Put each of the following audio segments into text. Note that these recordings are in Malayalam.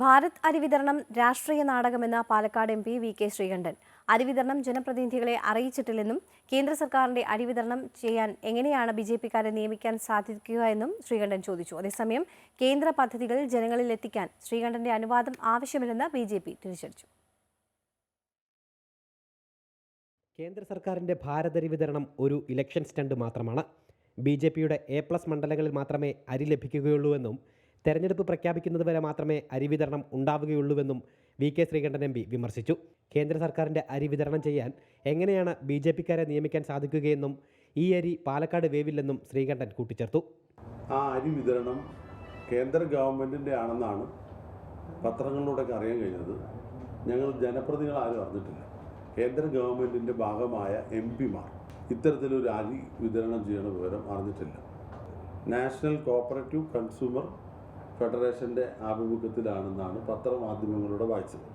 ഭാരത് അരിവിതരണം രാഷ്ട്രീയ നാടകമെന്ന Palakkad M P V K Sreekandan. അരിവിതരണം ജനപ്രതിനിധികളെ അറിയിച്ചിട്ടില്ലെന്നും കേന്ദ്ര സർക്കാരിന്റെ അരിവിതരണം ചെയ്യാൻ എങ്ങനെയാണ് ബി ജെ പിക്കാരെ നിയമിക്കാൻ സാധിക്കുക എന്നും ശ്രീകണ്ഠൻ ചോദിച്ചു. അതേസമയം കേന്ദ്ര പദ്ധതികൾ ജനങ്ങളിൽ എത്തിക്കാൻ ശ്രീകണ്ഠന്റെ അനുവാദം ആവശ്യമില്ലെന്ന് ബി ജെ പി തിരിച്ചടിച്ചു. കേന്ദ്ര സർക്കാരിന്റെ ഭാരതരി വിതരണം ഒരു ഇലക്ഷൻ സ്റ്റണ്ട് മാത്രമാണ്. ബി ജെ പിയുടെ എ പ്ലസ് മണ്ഡലങ്ങളിൽ മാത്രമേ അരി ലഭിക്കുകയുള്ളൂവെന്നും തെരഞ്ഞെടുപ്പ് പ്രഖ്യാപിക്കുന്നത് വരെ മാത്രമേ അരി വിതരണം ഉണ്ടാവുകയുള്ളൂവെന്നും V K Sreekandan M P വിമർശിച്ചു. കേന്ദ്ര സർക്കാരിന്റെ അരി വിതരണം ചെയ്യാൻ എങ്ങനെയാണ് ബി ജെ പിക്കാരെ നിയമിക്കാൻ സാധിക്കുകയെന്നും ഈ അരി പാലക്കാട് വേവില്ലെന്നും ശ്രീകണ്ഠൻ കൂട്ടിച്ചേർത്തു. ആ അരി വിതരണം കേന്ദ്ര ഗവൺമെന്റിന്റെ ആണെന്നാണ് പത്രങ്ങളിലൂടെയൊക്കെ അറിയാൻ കഴിഞ്ഞത്. ഞങ്ങൾ ജനപ്രതിനിധികൾ ആരും അറിഞ്ഞിട്ടില്ല. കേന്ദ്ര ഗവൺമെന്റിന്റെ ഭാഗമായ എം പിമാർ ഇത്തരത്തിലൊരു അരി വിതരണം ചെയ്യുന്ന വിവരം അറിഞ്ഞിട്ടില്ല. നാഷണൽ കോപ്പറേറ്റീവ് കൺസ്യൂമർ ഫെഡറേഷന്റെ ആഭിമുഖ്യത്തിലാണെന്നാണ് പത്രമാധ്യമങ്ങളുടെ വായിച്ചത്.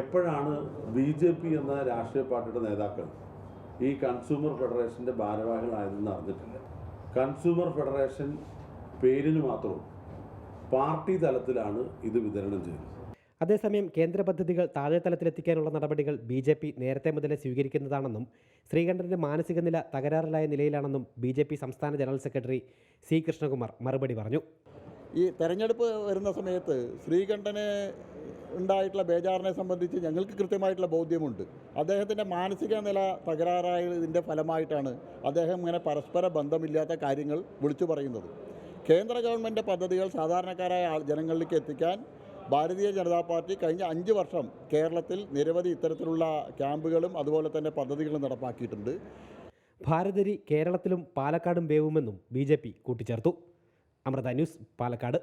എപ്പോഴാണ് ബി ജെ പി എന്ന രാഷ്ട്രീയ പാർട്ടിയുടെ നേതാക്കൾ ഈ കൺസ്യൂമർ ഫെഡറേഷന്റെ ഭാരവാഹികളായതെന്ന് അറിഞ്ഞിട്ടില്ല? കൺസ്യൂമർ ഫെഡറേഷൻ പേരിന് മാത്രവും പാർട്ടി തലത്തിലാണ് ഇത് വിതരണം ചെയ്യുന്നത്. അതേസമയം കേന്ദ്ര പദ്ധതികൾ താഴെ തലത്തിലെത്തിക്കാനുള്ള നടപടികൾ ബി ജെ പി നേരത്തെ മുതലേ സ്വീകരിക്കുന്നതാണെന്നും ശ്രീകണ്ഠന്റെ മാനസിക നില തകരാറിലായ നിലയിലാണെന്നും ബി ജെ പി സംസ്ഥാന ജനറൽ സെക്രട്ടറി സി കൃഷ്ണകുമാർ മറുപടി പറഞ്ഞു. ഈ തെരഞ്ഞെടുപ്പ് വരുന്ന സമയത്ത് ശ്രീകണ്ഠന് ഉണ്ടായിട്ടുള്ള ബേജാറിനെ സംബന്ധിച്ച് ഞങ്ങൾക്ക് കൃത്യമായിട്ടുള്ള ബോധ്യമുണ്ട്. അദ്ദേഹത്തിന്റെ മാനസിക നില തകരാറായതിന്റെ ഫലമായിട്ടാണ് അദ്ദേഹം ഇങ്ങനെ പരസ്പര ബന്ധമില്ലാത്ത കാര്യങ്ങൾ വിളിച്ചു പറയുന്നത്. കേന്ദ്ര ഗവൺമെന്റ് പദ്ധതികൾ സാധാരണക്കാരായ ജനങ്ങളിലേക്ക് എത്തിക്കാൻ ഭാരതീയ ജനതാ പാർട്ടി കഴിഞ്ഞ അഞ്ച് വർഷം കേരളത്തിൽ നിരവധി ഇത്തരത്തിലുള്ള ക്യാമ്പുകളും അതുപോലെ തന്നെ പദ്ധതികളും നടപ്പാക്കിയിട്ടുണ്ട്. ഭാരതരി കേരളത്തിലും പാലക്കാടും വേവുമെന്നും ബി കൂട്ടിച്ചേർത്തു. അമൃത ന്യൂസ് പാലക്കാട്